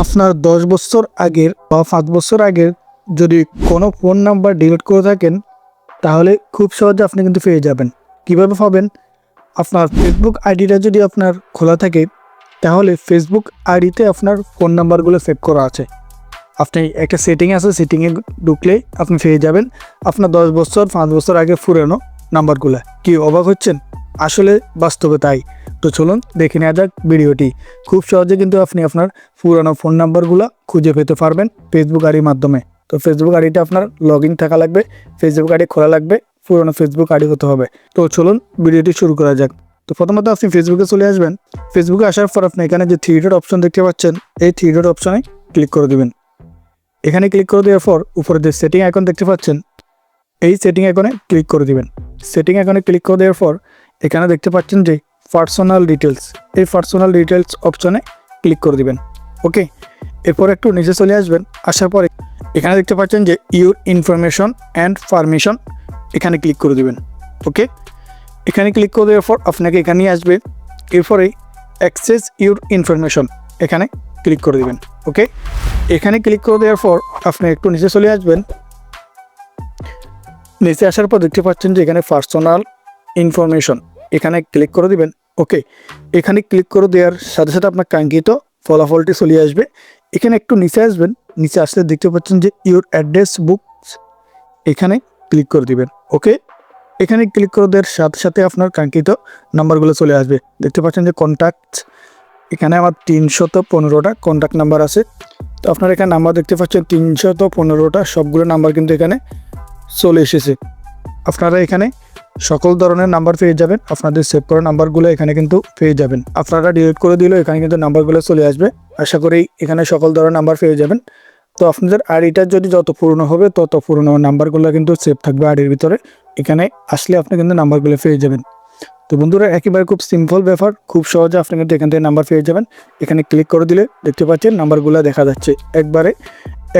আপনার দশ বছর আগের বা পাঁচ বছর আগের যদি কোনো ফোন নাম্বার ডিলিট করে থাকেন, তাহলে খুব সহজে আপনি কিন্তু পেয়ে যাবেন। কীভাবে পাবেন? আপনার ফেসবুক আইডিটা যদি আপনার খোলা থাকে, তাহলে ফেসবুক আইডিতে আপনার ফোন নাম্বারগুলো সেভ করা আছে। আপনি একটা সেটিং আছে, সেটিংয়ে ঢুকলে আপনি পেয়ে যাবেন। আপনার দশ বছর, পাঁচ বছর আগে পুরানো নাম্বারগুলো। কি অবাক হচ্ছেন? আসলে বাস্তবে তাই। তো চলুন দেখে নেওয়া যাক ভিডিওটি। খুব সহজে কিন্তু আপনি আপনার পুরানো ফোন নাম্বারগুলো খুঁজে পেতে পারবেন ফেসবুক আইডির মাধ্যমে। তো ফেসবুক আইডিটা আপনার লগ থাকা লাগবে ফেসবুক আইডি খোলা লাগবে, পুরোনো ফেসবুক আইডি হতে হবে। তো চলুন ভিডিওটি শুরু করা যাক। তো প্রথমত আপনি ফেসবুকে চলে আসবেন। ফেসবুকে আসার পর আপনি এখানে যে থ্রি ডট অপশন দেখতে পাচ্ছেন, এই থ্রি ডট অপশনে ক্লিক করে দিবেন। এখানে ক্লিক করে দেওয়ার পর উপরে যে সেটিং আইকন দেখতে পাচ্ছেন, এই সেটিং আইকনে ক্লিক করে দিবেন। সেটিং আইকনে ক্লিক করে দেওয়ার পর এখানে দেখতে পাচ্ছেন যে পার্সোনাল ডিটেলস এই পার্সোনাল ডিটেলস অপশনে ক্লিক করে দিবেন। ওকে এরপর একটু নিচে চলে আসবেন, আসার পরে এখানে দেখতে পাচ্ছেন যে ইউর ইনফরমেশন অ্যান্ড পারমিশন এখানে ক্লিক করে দিবেন। ওকে এখানে ক্লিক করে দেওয়ার পর আপনাকে এখানেই আসবে। এরপরে অ্যাক্সেস ইউর ইনফরমেশন এখানে ক্লিক করে দিবেন। ওকে এখানে ক্লিক করে দেওয়ার পর আপনি একটু নিচে চলে আসবেন। নিচে আসার পর দেখতে পাচ্ছেন যে এখানে পার্সোনাল ইনফরমেশন, এখানে ক্লিক করে দিবেন ওকে এখানে ক্লিক করে দেওয়ার সাথে সাথে আপনার কাঙ্ক্ষিত ফলাফলটি চলে আসবে। এখানে একটু নিচে আসবেন, নিচে আসলে দেখতে পাচ্ছেন যে ইউর অ্যাড্রেস বুকস এখানে ক্লিক করে দিবেন ওকে এখানে ক্লিক করে দেওয়ার সাথে সাথে আপনার কাঙ্ক্ষিত নাম্বারগুলো চলে আসবে। দেখতে পাচ্ছেন যে কন্ট্যাক্ট এখানে আমার তিনশত পনেরোটা কন্ট্যাক্ট নাম্বার আছে। তো আপনারা এখানে নাম্বার দেখতে পাচ্ছেন, তিনশত পনেরোটা সবগুলো নাম্বার কিন্তু এখানে চলে এসেছে। আপনারা এখানে সকল ধরনের নাম্বার পেয়ে যাবেন। আপনাদের সেভ করা নাম্বারগুলো এখানে কিন্তু পেয়ে যাবেন। আপনারা ডিলিট করে দিলেও এখানে কিন্তু নাম্বারগুলো চলে আসবে। আশা করি এখানে সকল ধরনের নাম্বার পেয়ে যাবেন। তো আপনাদের আইডিটা যদি যত পুরনো হবে, তত পুরনো নাম্বারগুলো কিন্তু সেভ থাকবে আইডির ভিতরে। এখানে আসলে আপনি কিন্তু নাম্বারগুলো পেয়ে যাবেন। তো বন্ধুরা, একেবারে খুব সিম্পল ব্যাপার, খুব সহজে আপনি কিন্তু এখান থেকে নাম্বার পেয়ে যাবেন। এখানে ক্লিক করে দিলে দেখতে পাচ্ছেন নাম্বারগুলো দেখা যাচ্ছে। একবারে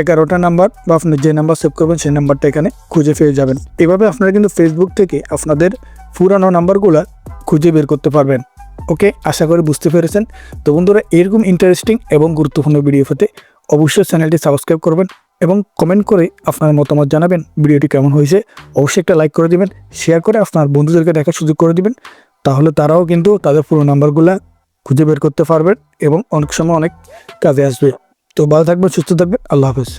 এগারোটা নাম্বার বা আপনি যে নাম্বার সেভ করবেন সেই নাম্বারটা এখানে খুঁজে পেয়ে যাবেন। এভাবে আপনারা কিন্তু ফেসবুক থেকে আপনাদের পুরানো নাম্বারগুলো খুঁজে বের করতে পারবেন। ওকে? আশা করি বুঝতে পেরেছেন। তো বন্ধুরা, এরকম ইন্টারেস্টিং এবং গুরুত্বপূর্ণ ভিডিও পেতে অবশ্যই চ্যানেলটি সাবস্ক্রাইব করবেন। এবং কমেন্ট করে আপনার মতামত জানাবেন। ভিডিওটি কেমন হয়েছে, অবশ্যই একটা লাইক করে দিবেন শেয়ার করে আপনার বন্ধুদেরকে দেখার সুযোগ করে দিবেন। তাহলে তারাও কিন্তু তাদের পুরো নাম্বারগুলো খুঁজে বের করতে পারবেন এবং অনেক সময় অনেক কাজে আসবে। তো ভালো থাকবেন, সুস্থ থাকবেন, আল্লাহ হাফেজ।